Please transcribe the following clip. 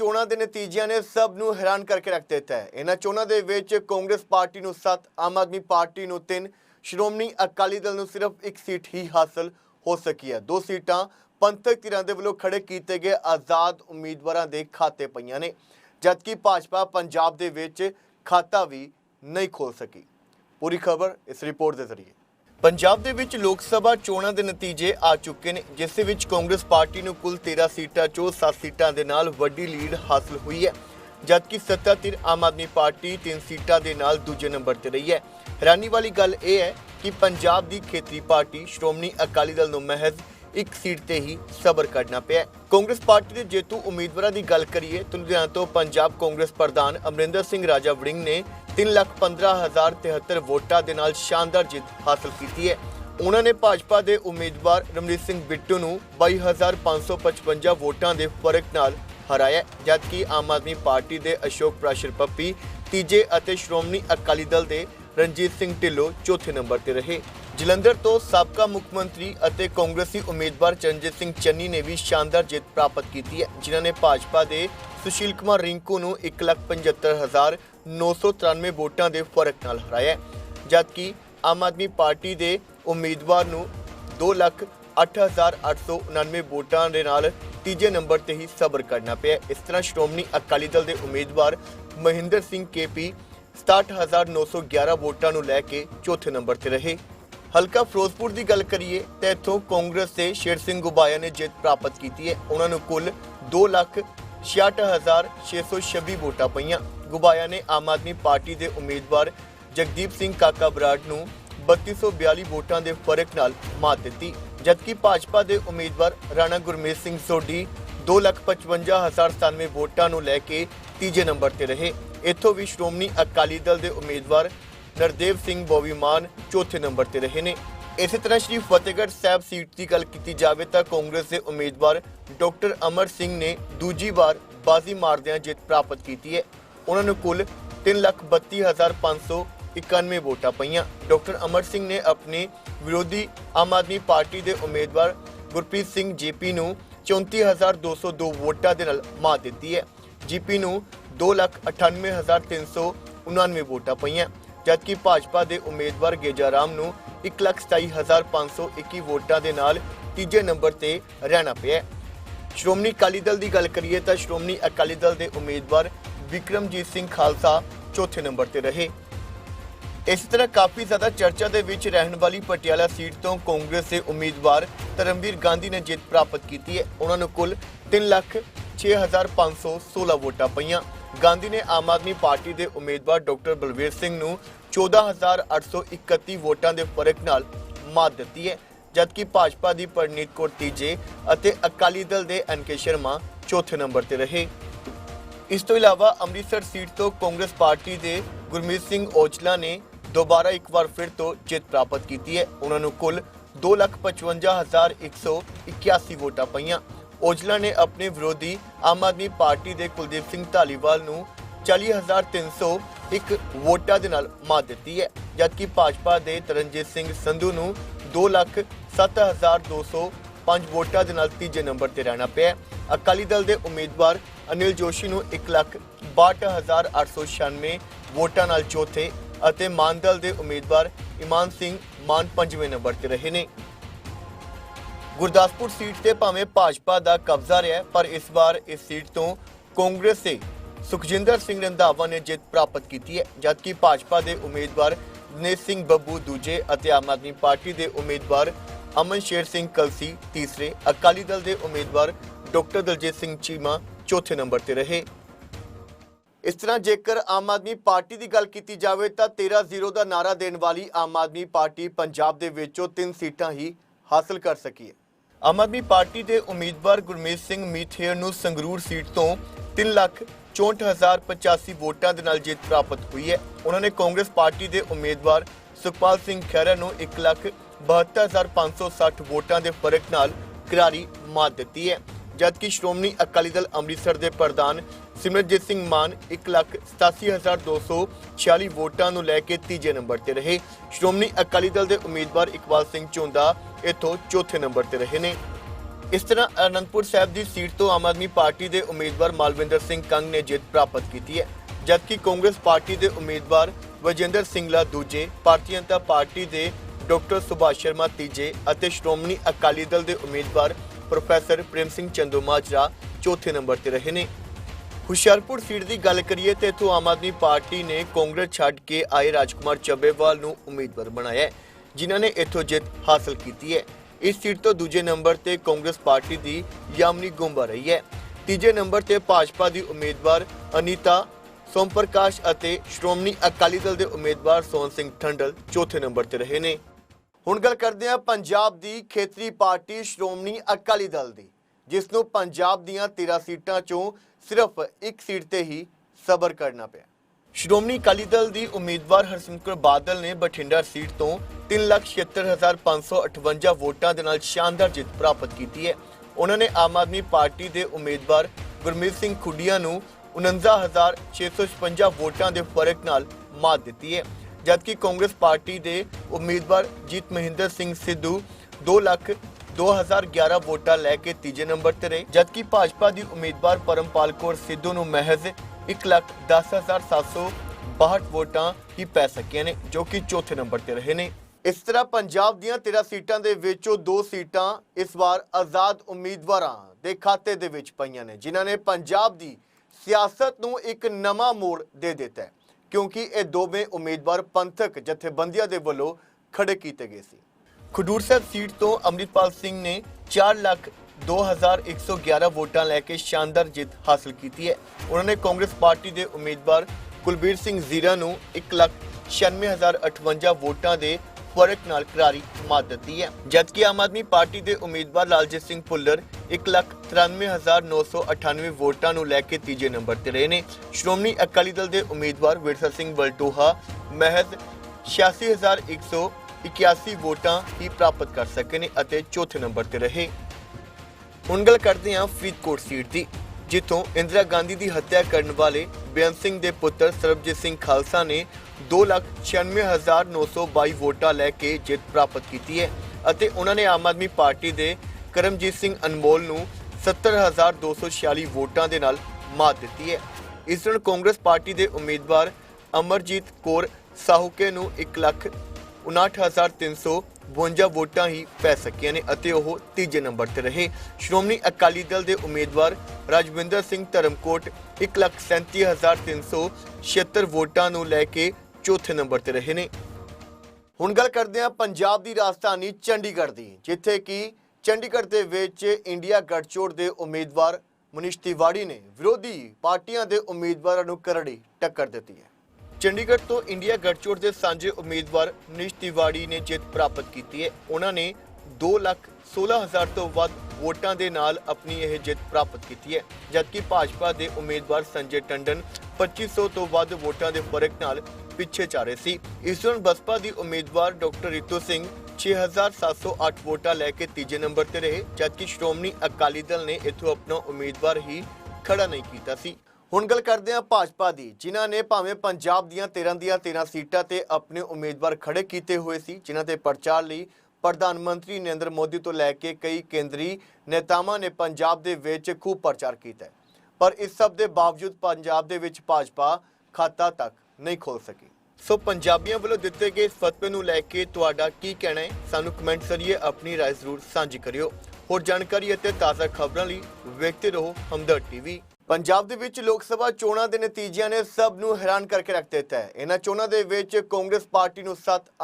ਚੋਣਾਂ ਦੇ ਨਤੀਜਿਆਂ ਨੇ ਸਭ ਨੂੰ ਹੈਰਾਨ ਕਰਕੇ ਰੱਖ ਦਿੱਤਾ ਹੈ। ਇਹਨਾਂ ਚੋਣਾਂ ਦੇ ਵਿੱਚ ਕਾਂਗਰਸ ਪਾਰਟੀ ਨੂੰ 7 ਆਮ ਆਦਮੀ ਪਾਰਟੀ ਨੂੰ 3 ਸ਼੍ਰੋਮਣੀ ਅਕਾਲੀ ਦਲ ਨੂੰ ਸਿਰਫ ਇੱਕ ਸੀਟ ਹੀ ਹਾਸਲ ਹੋ ਸਕੀ ਹੈ। ਦੋ ਸੀਟਾਂ ਪੰਥਕ ਧਿਰਾਂ ਦੇ ਵੱਲੋਂ ਖੜੇ ਕੀਤੇ ਗਏ ਆਜ਼ਾਦ ਉਮੀਦਵਾਰਾਂ ਦੇ ਖਾਤੇ ਪਈਆਂ ਨੇ, ਜਦਕਿ ਭਾਜਪਾ ਪੰਜਾਬ ਦੇ ਵਿੱਚ ਖਾਤਾ ਵੀ ਨਹੀਂ ਖੋਲ ਸਕੀ। ਪੂਰੀ ਖਬਰ ਇਸ ਰਿਪੋਰਟ ਦੇ ਜ਼ਰੀਏ। ਪੰਜਾਬ ਦੇ ਵਿੱਚ ਲੋਕ ਸਭਾ ਚੋਣਾਂ ਦੇ ਨਤੀਜੇ ਆ ਚੁੱਕੇ ਨੇ, ਜਿਸ ਦੇ ਵਿੱਚ ਕਾਂਗਰਸ ਪਾਰਟੀ ਨੂੰ ਕੁੱਲ 13 ਸੀਟਾਂ ਚੋਂ 7 ਸੀਟਾਂ ਦੇ ਨਾਲ ਵੱਡੀ ਲੀਡ ਹਾਸਲ ਹੋਈ ਹੈ, ਜਦਕਿ ਸੱਤਾਧਿਰ ਆਮ ਆਦਮੀ ਪਾਰਟੀ 3 ਸੀਟਾਂ ਦੇ ਨਾਲ ਦੂਜੇ ਨੰਬਰ ਤੇ ਰਹੀ ਹੈ। ਹੈਰਾਨੀ ਵਾਲੀ ਗੱਲ ਇਹ ਹੈ ਕਿ ਪੰਜਾਬ ਦੀ ਖੇਤਰੀ ਪਾਰਟੀ ਸ਼੍ਰੋਮਣੀ ਅਕਾਲੀ ਦਲ ਨੂੰ ਮਹਿਜ਼ ਇੱਕ ਸੀਟ ਤੇ ਹੀ ਸਬਰ ਕੱਢਣਾ ਪਿਆ ਕਾਂਗਰਸ ਪਾਰਟੀ ਦੇ ਜੇਤੂ ਉਮੀਦਵਾਰਾਂ ਦੀ ਗੱਲ ਕਰੀਏ ਤਾਂ ਲੁਧਿਆਣਾ ਤੋਂ ਪੰਜਾਬ ਕਾਂਗਰਸ ਪ੍ਰਧਾਨ ਅਮਰਿੰਦਰ ਸਿੰਘ ਰਾਜਾ ਵੜਿੰਗ ਨੇ 315073 ਵੋਟਾਂ ਦੇ ਨਾਲ ਸ਼ਾਨਦਾਰ ਜਿੱਤ ਹਾਸਲ ਕੀਤੀ ਹੈ। ਉਹਨਾਂ ਨੇ ਭਾਜਪਾ ਦੇ ਉਮੀਦਵਾਰ ਰਮਨੀਤ ਸਿੰਘ ਬਿੱਟੂ ਨੂੰ 22555 ਵੋਟਾਂ ਦੇ ਫ਼ਰਕ ਨਾਲ ਹਰਾਇਆ ਜਦਕਿ ਆਮ ਆਦਮੀ ਪਾਰਟੀ ਦੇ ਅਸ਼ੋਕ ਪ੍ਰਾਸ਼ਰ ਪੱਪੀ, ਤੀਜੇ ਅਤੇ ਸ਼੍ਰੋਮਣੀ ਅਕਾਲੀ ਦਲ ਦੇ ਰਣਜੀਤ ਸਿੰਘ ਢਿੱਲੋਂ ਚੌਥੇ ਨੰਬਰ ਤੇ ਰਹੇ। ਜਲੰਧਰ ਤੋਂ ਸਾਬਕਾ ਮੁੱਖ ਮੰਤਰੀ ਅਤੇ ਕਾਂਗਰਸੀ ਉਮੀਦਵਾਰ ਚਰਨਜੀਤ ਸਿੰਘ ਚੰਨੀ ਨੇ ਵੀ ਸ਼ਾਨਦਾਰ ਜਿੱਤ ਪ੍ਰਾਪਤ ਕੀਤੀ ਹੈ, ਜਿਨ੍ਹਾਂ ਨੇ ਭਾਜਪਾ ਦੇ ਸੁਸ਼ੀਲ ਕੁਮਾਰ ਰਿੰਕੂ ਨੂੰ 175993 ਵੋਟਾਂ ਦੇ ਫ਼ਰਕ ਨਾਲ ਹਰਾਇਆ ਜਦਕਿ ਆਮ ਆਦਮੀ ਪਾਰਟੀ ਦੇ ਉਮੀਦਵਾਰ ਨੂੰ 208899 ਵੋਟਾਂ ਦੇ ਨਾਲ ਤੀਜੇ ਨੰਬਰ ਤੇ ਹੀ ਸਬਰ ਕਰਨਾ ਪਿਆ ਇਸ ਤਰ੍ਹਾਂ ਸ਼੍ਰੋਮਣੀ ਅਕਾਲੀ ਦਲ ਦੇ ਉਮੀਦਵਾਰ ਮਹਿੰਦਰ ਸਿੰਘ ਕੇਪੀ 67911 ਵੋਟਾਂ ਨੂੰ ਲੈ ਕੇ ਚੌਥੇ ਨੰਬਰ ਤੇ ਰਹੇ। ਹਲਕਾ ਫਿਰੋਜ਼ਪੁਰ ਦੀ ਗੱਲ ਕਰੀਏ ਤਾਂ ਇੱਥੋਂ ਕਾਂਗਰਸ ਦੇ ਸ਼ੇਰ ਸਿੰਘ ਗੁਬਾਇਆ ਨੇ ਜਿੱਤ ਪ੍ਰਾਪਤ ਕੀਤੀ ਹੈ। ਉਹਨਾਂ ਨੂੰ ਕੁੱਲ 266626 ਵੋਟਾਂ ਪਈਆਂ। ਗੁਬਾਇਆ ਨੇ ਆਮ ਆਦਮੀ ਪਾਰਟੀ ਦੇ ਉਮੀਦਵਾਰ ਜਗਦੀਪ ਸਿੰਘ ਕਾਕਾ ਬਰਾੜ ਨੂੰ 3242 ਵੋਟਾਂ ਦੇ ਫ਼ਰਕ ਨਾਲ ਮਾਤ ਦਿੱਤੀ। ਜਦਕਿ ਭਾਜਪਾ ਦੇ ਉਮੀਦਵਾਰ ਰਾਣਾ ਗੁਰਮੀਤ ਸਿੰਘ ਸੋਢੀ 255097 ਵੋਟਾਂ ਨੂੰ ਲੈ ਕੇ ਤੀਜੇ ਨੰਬਰ ਤੇ ਰਹੇ। ਇੱਥੋਂ ਵੀ ਸ਼੍ਰੋਮਣੀ ਅਕਾਲੀ ਦਲ ਦੇ ਉਮੀਦਵਾਰ ਨਰਦੇਵ ਸਿੰਘ ਬੋਵੀਮਾਨ ਚੌਥੇ ਨੰਬਰ ਤੇ ਰਹੇ ਨੇ। ਇਸੇ ਤਰ੍ਹਾਂ ਸ਼੍ਰੀ ਫਤਿਹਗੜ੍ਹ ਸਾਹਿਬ ਸੀਟ ਦੀ ਗੱਲ ਕੀਤੀ ਜਾਵੇ ਤਾਂ ਕਾਂਗਰਸ ਦੇ ਉਮੀਦਵਾਰ ਡਾਕਟਰ ਅਮਰ ਸਿੰਘ ਨੇ ਦੂਜੀ ਵਾਰ ਬਾਜ਼ੀ ਮਾਰਦਿਆਂ ਜਿੱਤ ਪ੍ਰਾਪਤ ਕੀਤੀ ਹੈ। ਉਹਨਾਂ ਨੂੰ ਕੁੱਲ 331591 ਵੋਟਾਂ ਪਈਆਂ। ਡਾਕਟਰ ਅਮਰ ਸਿੰਘ ਨੇ ਆਪਣੇ ਵਿਰੋਧੀ ਆਮ ਆਦਮੀ ਪਾਰਟੀ ਦੇ ਉਮੀਦਵਾਰ ਗੁਰਪ੍ਰੀਤ ਸਿੰਘ ਜੇਪੀ ਨੂੰ 34202 ਵੋਟਾਂ ਦੇ ਨਾਲ ਮਾਤ ਦਿੱਤੀ ਹੈ। ਜੀਪੀ ਨੂੰ 298399 ਵੋਟਾਂ ਪਈਆਂ, ਜਦਕਿ ਭਾਜਪਾ ਦੇ ਉਮੀਦਵਾਰ ਗੇਜਾਰਾਮ ਨੂੰ 127521 ਵੋਟਾਂ ਦੇ ਨਾਲ ਤੀਜੇ ਨੰਬਰ ਤੇ ਰਹਿਣਾ ਪਿਆ ਸ਼੍ਰੋਮਣੀ ਅਕਾਲੀ ਦਲ ਦੀ ਗੱਲ ਕਰੀਏ ਤਾਂ ਸ਼੍ਰੋਮਣੀ ਅਕਾਲੀ ਦਲ ਦੇ ਉਮੀਦਵਾਰ ਵਿਕਰਮਜੀਤ ਸਿੰਘ ਖਾਲਸਾ ਚੌਥੇ ਨੰਬਰ ਤੇ ਰਹੇ। ਇਸੇ ਤਰ੍ਹਾਂ ਕਾਫੀ ਜ਼ਿਆਦਾ ਚਰਚਾ ਦੇ ਵਿੱਚ ਰਹਿਣ ਵਾਲੀ ਪਟਿਆਲਾ ਸੀਟ ਤੋਂ ਕਾਂਗਰਸ ਦੇ ਉਮੀਦਵਾਰ ਧਰਮਵੀਰ ਗਾਂਧੀ ਨੇ ਜਿੱਤ ਪ੍ਰਾਪਤ ਕੀਤੀ ਹੈ। ਉਹਨਾਂ ਨੂੰ ਕੁੱਲ 306516 ਵੋਟਾਂ ਪਈਆਂ। ਗਾਂਧੀ ਨੇ ਆਮ ਆਦਮੀ ਪਾਰਟੀ ਦੇ ਉਮੀਦਵਾਰ ਡਾਕਟਰ ਬਲਵੀਰ ਸਿੰਘ ਨੂੰ 14831 ਵੋਟਾਂ ਦੇ ਫ਼ਰਕ ਨਾਲ ਮਾਤ ਦਿੱਤੀ ਹੈ, ਜਦਕਿ ਭਾਜਪਾ ਦੀ ਪਰਨੀਤ ਕੌਰ ਤੀਜੇ ਅਤੇ ਅਕਾਲੀ ਦਲ ਦੇ ਐਨਕੇ ਸ਼ਰਮਾ ਚੌਥੇ ਨੰਬਰ ਤੇ ਰਹੇ। ਇਸ ਤੋਂ ਇਲਾਵਾ ਅੰਮ੍ਰਿਤਸਰ ਸੀਟ ਤੋਂ ਕਾਂਗਰਸ ਪਾਰਟੀ ਦੇ ਗੁਰਮੀਤ ਸਿੰਘ ਔਜਲਾ ਨੇ ਦੁਬਾਰਾ ਇੱਕ ਵਾਰ ਫਿਰ ਤੋਂ ਜਿੱਤ ਪ੍ਰਾਪਤ ਕੀਤੀ ਹੈ। ਉਹਨਾਂ ਨੂੰ ਕੁੱਲ 255181 ਵੋਟਾਂ ਪਈਆਂ। ਔਜਲਾ ਨੇ ਆਪਣੇ ਵਿਰੋਧੀ ਆਮ ਆਦਮੀ ਪਾਰਟੀ ਦੇ ਕੁਲਦੀਪ ਸਿੰਘ ਢਾਲੀਵਾਲ ਨੂੰ 40301 ਵੋਟਾਂ ਦੇ ਨਾਲ ਮਾਤ ਦਿੱਤੀ ਹੈ, ਜਦਕਿ ਭਾਜਪਾ ਦੇ ਤਰਨਜੀਤ ਸਿੰਘ ਸੰਧੂ ਨੂੰ 207205 ਵੋਟਾਂ ਦੇ ਨਾਲ ਤੀਜੇ ਨੰਬਰ ਤੇ ਰਹਿਣਾ ਪਿਆ ਅਕਾਲੀ ਦਲ ਦੇ ਉਮੀਦਵਾਰ ਅਨਿਲ ਜੋਸ਼ੀ ਨੂੰ 162896 ਵੋਟਾਂ ਨਾਲ ਚੌਥੇ ਅਤੇ ਮਾਨ ਦਲ ਦੇ ਉਮੀਦਵਾਰ ਇਮਾਨ ਸਿੰਘ ਮਾਨ ਪੰਜਵੇਂ ਨੰਬਰ ਤੇ ਰਹੇ ਨੇ। ਗੁਰਦਾਸਪੁਰ ਸੀਟ ਤੇ ਭਾਵੇਂ ਭਾਜਪਾ ਦਾ ਕਬਜ਼ਾ ਰਿਹਾ ਪਰ ਇਸ ਵਾਰ ਇਸ ਸੀਟ ਤੋਂ ਕਾਂਗਰਸ ਦੇ ਸੁਖਜਿੰਦਰ ਸਿੰਘ ਰੰਧਾਵਾ ਨੇ ਜਿੱਤ ਪ੍ਰਾਪਤ ਕੀਤੀ ਹੈ, ਜਦਕਿ ਭਾਜਪਾ ਦੇ ਉਮੀਦਵਾਰ ਦਿਨੇਸ਼ ਸਿੰਘ ਬੱਬੂ, ਦੂਜੇ ਅਤੇ ਆਮ ਆਦਮੀ ਪਾਰਟੀ ਦੇ ਉਮੀਦਵਾਰ ਅਮਨ ਸ਼ੇਰ ਸਿੰਘ ਕਲਸੀ, ਤੀਸਰੇ ਅਕਾਲੀ ਦਲ ਦੇ ਉਮੀਦਵਾਰ ਡਾਕਟਰ ਦਲਜੀਤ ਸਿੰਘ ਚੀਮਾ ਚੌਥੇ ਨੰਬਰ ਤੇ ਰਹੇ। ਇਸ ਤਰ੍ਹਾਂ ਜੇਕਰ ਆਮ ਆਦਮੀ ਪਾਰਟੀ ਦੀ ਗੱਲ ਕੀਤੀ ਜਾਵੇ ਤਾਂ 13-0 ਦਾ ਨਾਰਾ ਦੇਣ ਵਾਲੀ ਆਮ ਆਦਮੀ ਪਾਰਟੀ ਪੰਜਾਬ ਦੇ ਵਿੱਚੋਂ ਤਿੰਨ ਸੀਟਾਂ ਹੀ ਹਾਸਲ ਕਰ ਸਕੀ ਹੈ। ਆਮ ਆਦਮੀ ਪਾਰਟੀ ਦੇ ਉਮੀਦਵਾਰ ਗੁਰਮੀਤ ਸਿੰਘ ਮੀਥੇਰ ਨੂੰ ਸੰਗਰੂਰ ਸੀਟ ਤੋਂ 364085 ਵੋਟਾਂ ਦੇ ਨਾਲ ਜਿੱਤ ਪ੍ਰਾਪਤ ਹੋਈ ਹੈ। ਉਹਨਾਂ ਨੇ ਕਾਂਗਰਸ ਪਾਰਟੀ ਦੇ ਉਮੀਦਵਾਰ ਸੁਖਪਾਲ ਸਿੰਘ ਖਹਿਰਾ ਨੂੰ 172560 ਵੋਟਾਂ ਦੇ ਫ਼ਰਕ ਨਾਲ ਕਰਾਰੀ ਮਾਤ ਦਿੱਤੀ ਹੈ। ਜਦਕਿ ਸ਼੍ਰੋਮਣੀ ਅਕਾਲੀ ਦਲ ਅੰਮ੍ਰਿਤਸਰ ਦੇ ਪ੍ਰਧਾਨ ਸਿਮਰਜੀਤ ਸਿੰਘ ਮਾਨ 187246 ਵੋਟਾਂ ਨੂੰ ਲੈ ਕੇ ਤੀਜੇ ਨੰਬਰ ਤੇ ਰਹੇ। ਸ਼੍ਰੋਮਣੀ ਅਕਾਲੀ ਦਲ ਦੇ ਉਮੀਦਵਾਰ ਇਕਬਾਲ ਸਿੰਘ ਚੋਂਦਾ ਇੱਥੋਂ ਚੌਥੇ ਨੰਬਰ ਤੇ ਰਹੇ ਨੇ। ਇਸ ਤਰ੍ਹਾਂ ਅਨੰਦਪੁਰ ਸਾਹਿਬ ਦੀ ਸੀਟ ਤੋਂ ਆਮ ਆਦਮੀ ਪਾਰਟੀ ਦੇ ਉਮੀਦਵਾਰ ਮਾਲਵਿੰਦਰ ਸਿੰਘ ਕੰਗ ਨੇ ਜਿੱਤ ਪ੍ਰਾਪਤ ਕੀਤੀ ਹੈ, ਜਦਕਿ ਕਾਂਗਰਸ ਪਾਰਟੀ ਦੇ ਉਮੀਦਵਾਰ ਵਜਿੰਦਰ ਸਿੰਘਲਾ ਦੂਜੇ, ਭਾਰਤੀ ਜਨਤਾ ਪਾਰਟੀ ਦੇ ਡਾਕਟਰ ਸੁਭਾਸ਼ ਸ਼ਰਮਾ ਤੀਜੇ ਅਤੇ ਸ਼੍ਰੋਮਣੀ ਅਕਾਲੀ ਦਲ ਦੇ ਉਮੀਦਵਾਰ ਪ੍ਰੋਫੈਸਰ ਪ੍ਰੇਮ ਸਿੰਘ ਚੰਦੂਮਾਜਰਾ ਚੌਥੇ ਨੰਬਰ ਤੇ ਰਹੇ ਨੇ। ਹੁਸ਼ਿਆਰਪੁਰ ਸੀਟ ਦੀ ਗੱਲ ਕਰੀਏ ਤੇ ਇੱਥੋਂ ਆਮ ਆਦਮੀ ਪਾਰਟੀ ਨੇ ਕਾਂਗਰਸ ਛੱਡ ਕੇ ਆਏ ਰਾਜਕੁਮਾਰ ਚੱਬੇਵਾਲ ਨੂੰ ਉਮੀਦਵਾਰ ਬਣਾਇਆ ਹੈ, ਜਿਨ੍ਹਾਂ ਨੇ ਇੱਥੋਂ ਜਿੱਤ ਹਾਸਲ ਕੀਤੀ ਹੈ। ਇਸ ਸੀਟ ਤੋਂ ਦੂਜੇ ਨੰਬਰ ਤੇ ਕਾਂਗਰਸ ਪਾਰਟੀ ਦੀ ਯਾਮਨੀ ਗੁੰਬਾ ਰਹੀ ਹੈ। ਤੀਜੇ ਨੰਬਰ ਤੇ ਭਾਜਪਾ ਦੀ ਉਮੀਦਵਾਰ ਅਨੀਤਾ ਸੋਮ ਪ੍ਰਕਾਸ਼ ਅਤੇ ਸ਼੍ਰੋਮਣੀ ਅਕਾਲੀ ਦਲ ਦੇ ਉਮੀਦਵਾਰ ਸੋਹਣ ਸਿੰਘ ਠੰਡਲ ਚੌਥੇ ਨੰਬਰ ਤੇ ਰਹੇ ਨੇ। ਹੁਣ ਗੱਲ ਕਰਦੇ ਹਾਂ ਪੰਜਾਬ ਦੀ ਖੇਤਰੀ ਪਾਰਟੀ ਸ਼੍ਰੋਮਣੀ ਅਕਾਲੀ ਦਲ ਦੀ, ਜਿਸ ਨੂੰ ਪੰਜਾਬ ਦੀਆਂ 13 ਸੀਟਾਂ ਚੋਂ ਸਿਰਫ ਇੱਕ ਸੀਟ ਤੇ ਹੀ ਸਬਰ ਕਰਨਾ ਪਿਆ। ਸ਼੍ਰੋਮਣੀ ਅਕਾਲੀ ਦਲ ਦੀ ਉਮੀਦਵਾਰ ਹਰਸਿਮਰਤ ਕੌਰ ਬਾਦਲ ਨੇ ਬਠਿੰਡਾ ਸੀਟ ਤੋਂ 376558 ਵੋਟਾਂ ਦੇ ਨਾਲ ਸ਼ਾਨਦਾਰ ਜਿੱਤ ਪ੍ਰਾਪਤ ਕੀਤੀ ਹੈ। ਉਹਨਾਂ ਨੇ ਆਮ ਆਦਮੀ ਪਾਰਟੀ ਦੇ ਉਮੀਦਵਾਰ ਗੁਰਮੀਤ ਸਿੰਘ ਖੁੱਡੀਆਂ ਨੂੰ 49656 ਵੋਟਾਂ ਦੇ ਫ਼ਰਕ ਨਾਲ ਮਾਤ ਦਿੱਤੀ ਹੈ। ਜਦਕਿ ਕਾਂਗਰਸ ਪਾਰਟੀ ਦੇ ਉਮੀਦਵਾਰ ਜੀਤ ਮਹਿੰਦਰ ਸਿੰਘ ਸਿੱਧੂ 2 ਲੱਖ 2011 ਵੋਟਾਂ ਲੈ ਕੇ ਤੀਜੇ ਨੰਬਰ ਤੇ ਰਹੇ, ਜਦਕਿ ਭਾਜਪਾ ਦੀ ਉਮੀਦਵਾਰ ਪਰਮਪਾਲ ਕੌਰ ਸਿੱਧੂ ਨੂੰ ਮਹਿਜ਼ 1 ਲੱਖ 10762 ਵੋਟਾਂ ਹੀ ਪੈ ਸਕੀਆਂ ਨੇ, ਜੋ ਕਿ ਚੌਥੇ ਨੰਬਰ ਤੇ ਰਹੇ ਨੇ। ਇਸ ਤਰ੍ਹਾਂ ਪੰਜਾਬ ਦੀਆਂ 13 ਸੀਟਾਂ ਦੇ ਵਿੱਚੋਂ ਦੋ ਸੀਟਾਂ ਇਸ ਵਾਰ ਆਜ਼ਾਦ ਉਮੀਦਵਾਰਾਂ ਦੇ ਖਾਤੇ ਦੇ ਵਿੱਚ ਪਈਆਂ ਨੇ, ਜਿਨ੍ਹਾਂ ਨੇ ਪੰਜਾਬ ਦੀ ਸਿਆਸਤ ਨੂੰ ਇੱਕ ਨਵਾਂ ਮੋੜ ਦੇ ਦਿੱਤਾ ਹੈ। ਕਿਉਂਕਿ ਇਹ ਦੋਵੇਂ ਉਮੀਦਵਾਰ ਪੰਥਕ ਜਥੇਬੰਦੀਆਂ ਦੇ ਵੱਲੋਂ ਖੜੇ ਕੀਤੇ ਗਏ ਸੀ। ਖਡੂਰ ਸਾਹਿਬ ਸੀਟ ਤੋਂ ਅੰਮ੍ਰਿਤਪਾਲ ਸਿੰਘ ਨੇ 4 ਲੱਖ 2111 ਵੋਟਾਂ ਲੈ ਕੇ ਸ਼ਾਨਦਾਰ ਜਿੱਤ ਹਾਸਲ ਕੀਤੀ ਹੈ। ਉਹਨਾਂ ਨੇ ਕਾਂਗਰਸ ਪਾਰਟੀ ਦੇ ਉਮੀਦਵਾਰ ਕੁਲਬੀਰ ਸਿੰਘ ਜ਼ੀਰਾ ਨੂੰ 1 ਲੱਖ 96058 ਵੋਟਾਂ ਦੇ ਫ਼ਰਕ ਨਾਲ ਕਰਾਰੀ ਮਾਤ ਦਿੱਤੀ ਹੈ। ਜਦਕਿ ਆਮ ਆਦਮੀ ਪਾਰਟੀ ਦੇ ਉਮੀਦਵਾਰ ਲਾਲਜੀਤ ਸਿੰਘ ਭੁੱਲਰ 193998 ਵੋਟਾਂ ਨੂੰ ਲੈ ਕੇ ਤੀਜੇ ਨੰਬਰ ਤੇ ਰਹੇ ਨੇ। ਸ਼੍ਰੋਮਣੀ ਅਕਾਲੀ ਦਲ ਦੇ ਉਮੀਦਵਾਰ ਵਿਰਸਾ ਸਿੰਘ ਬਲਟੋਹਾ ਮਹਿਜ਼ 86181 ਵੋਟਾਂ ਹੀ ਪ੍ਰਾਪਤ ਕਰ ਸਕੇ ਨੇ ਅਤੇ ਚੌਥੇ ਨੰਬਰ ਤੇ ਰਹੇ। ਹੁਣ ਗੱਲ ਕਰਦੇ ਹਾਂ ਫਰੀਦਕੋਟ ਸੀਟ ਦੀ, ਜਿੱਥੋਂ ਇੰਦਰਾ ਗਾਂਧੀ ਦੀ ਹੱਤਿਆ ਕਰਨ ਵਾਲੇ ਬੇਅੰਤ ਸਿੰਘ ਦੇ ਪੁੱਤਰ ਸਰਬਜੀਤ ਸਿੰਘ ਖਾਲਸਾ ਨੇ 296922 ਵੋਟਾਂ ਲੈ ਕੇ ਜਿੱਤ ਪ੍ਰਾਪਤ ਕੀਤੀ ਹੈ ਅਤੇ ਉਹਨਾਂ ਨੇ ਆਮ ਆਦਮੀ ਪਾਰਟੀ ਦੇ ਕਰਮਜੀਤ ਸਿੰਘ ਅਨਮੋਲ ਨੂੰ 70246 ਵੋਟਾਂ ਦੇ ਨਾਲ ਮਾਤ ਦਿੱਤੀ ਹੈ। ਇਸ ਦਿਨ ਕਾਂਗਰਸ ਪਾਰਟੀ ਦੇ ਉਮੀਦਵਾਰ ਅਮਰਜੀਤ ਕੌਰ ਸਾਹੂਕੇ ਨੂੰ 1 ਲੱਖ 59352 ਵੋਟਾਂ ਹੀ ਪੈ ਸਕੀਆਂ ਨੇ ਅਤੇ ਉਹ ਤੀਜੇ ਨੰਬਰ ਤੇ ਰਹੇ। ਸ਼੍ਰੋਮਣੀ ਅਕਾਲੀ ਦਲ ਦੇ ਉਮੀਦਵਾਰ ਰਾਜਵਿੰਦਰ ਸਿੰਘ ਧਰਮਕੋਟ 137376 ਵੋਟਾਂ ਨੂੰ ਲੈ ਕੇ ਚੌਥੇ ਨੰਬਰ ਤੇ ਰਹੇ ਨੇ। ਹੁਣ ਗੱਲ ਕਰਦੇ ਹਾਂ ਪੰਜਾਬ ਦੀ ਰਾਜਧਾਨੀ ਚੰਡੀਗੜ੍ਹ ਦੀ, ਜਿੱਥੇ ਕਿ ਚੰਡੀਗੜ੍ਹ ਦੇ ਵਿੱਚ ਇੰਡੀਆ ਗੱਠਜੋੜ ਦੇ ਉਮੀਦਵਾਰ ਮਨੀਸ਼ ਤਿਵਾੜੀ ਨੇ ਵਿਰੋਧੀ ਪਾਰਟੀਆਂ ਦੇ ਉਮੀਦਵਾਰਾਂ ਨੂੰ ਕਰੜੀ ਟੱਕਰ ਦਿੱਤੀ ਹੈ। ਚੰਡੀਗੜ੍ਹ ਤੋਂ ਇੰਡੀਆ ਗੱਠਜੋੜ ਦੇ ਸਾਂਝੇ ਉਮੀਦਵਾਰ ਮਨੀਸ਼ ਤਿਵਾੜੀ ਨੇ ਜਿੱਤ ਪ੍ਰਾਪਤ ਕੀਤੀ ਹੈ। ਉਹਨਾਂ ਨੇ 2 ਲੱਖ 16000 ਤੋਂ ਵੱਧ ਵੋਟਾਂ ਦੇ ਨਾਲ ਆਪਣੀ ਇਹ ਜਿੱਤ ਪ੍ਰਾਪਤ ਕੀਤੀ ਹੈ, ਜਦਕਿ ਭਾਜਪਾ ਦੇ ਉਮੀਦਵਾਰ ਸੰਜੇ ਟੰਡਨ 2500 ਤੋਂ ਵੱਧ ਵੋਟਾਂ ਦੇ ਫ਼ਰਕ ਨਾਲ ਪਿੱਛੇ ਜਾ ਰਹੇ ਸੀ। ਇਸ ਦੌਰਾਨ ਬਸਪਾ ਦੀ ਉਮੀਦਵਾਰ ਡਾਕਟਰ ਰਿਤੂ ਸਿੰਘ 6708 ਵੋਟਾਂ ਲੈ ਕੇ ਤੀਜੇ ਨੰਬਰ ਤੇ ਰਹੇ, ਜਦਕਿ ਸ਼੍ਰੋਮਣੀ ਅਕਾਲੀ ਦਲ ਨੇ ਇੱਥੋਂ ਆਪਣਾ ਉਮੀਦਵਾਰ ਹੀ ਖੜਾ ਨਹੀਂ ਕੀਤਾ ਸੀ। ਹੁਣ ਗੱਲ ਕਰਦੇ ਹਾਂ ਭਾਜਪਾ ਦੀ, ਜਿਨ੍ਹਾਂ ਨੇ ਭਾਵੇਂ ਪੰਜਾਬ ਦੀਆਂ 13 ਦੀਆਂ 13 ਸੀਟਾਂ ਤੇ ਆਪਣੇ ਉਮੀਦਵਾਰ ਖੜੇ ਕੀਤੇ ਹੋਏ ਸੀ, ਜਿਨ੍ਹਾਂ ਤੇ ਪ੍ਰਚਾਰ ਲਈ ਪ੍ਰਧਾਨ ਮੰਤਰੀ ਨਰਿੰਦਰ ਮੋਦੀ ਤੋਂ ਲੈ ਕੇ ਕਈ ਕੇਂਦਰੀ ਨੇਤਾਵਾਂ ਨੇ ਪੰਜਾਬ ਦੇ ਵਿੱਚ ਖੂਬ ਪ੍ਰਚਾਰ ਕੀਤਾ ਪਰ ਇਸ ਸਭ ਦੇ ਬਾਵਜੂਦ ਪੰਜਾਬ ਦੇ ਵਿੱਚ ਭਾਜਪਾ ਖਾਤਾ ਤੱਕ ਨਹੀਂ ਖੋਲ ਸਕੀ। ਸੋ ਪੰਜਾਬੀਆਂ ਵੱਲੋਂ ਦਿੱਤੇ ਗਏ ਇਸ ਫਤਵੇ ਨੂੰ ਲੈ ਕੇ ਤੁਹਾਡਾ ਕੀ ਕਹਿਣਾ ਹੈ ਸਾਨੂੰ ਕਮੈਂਟ ਜ਼ਰੀਏ ਆਪਣੀ رائے ਜ਼ਰੂਰ ਸਾਂਝੀ ਕਰਿਓ ਹੋਰ ਜਾਣਕਾਰੀ ਅਤੇ ਤਾਜ਼ਾ ਖਬਰਾਂ ਲਈ ਵੇਖਦੇ ਰਹੋ ਹਮਦਰਦ ਟੀਵੀ ਪੰਜਾਬ ਦੇ ਵਿੱਚ ਲੋਕ ਸਭਾ ਚੋਣਾਂ ਦੇ ਨਤੀਜਿਆਂ ਨੇ ਸਭ ਨੂੰ ਹੈਰਾਨ ਕਰਕੇ ਰੱਖ ਦਿੱਤਾ ਹੈ ਇਹਨਾਂ ਚੋਣਾਂ ਦੇ ਵਿੱਚ ਕਾਂਗਰਸ ਪਾਰਟੀ ਨੂੰ 7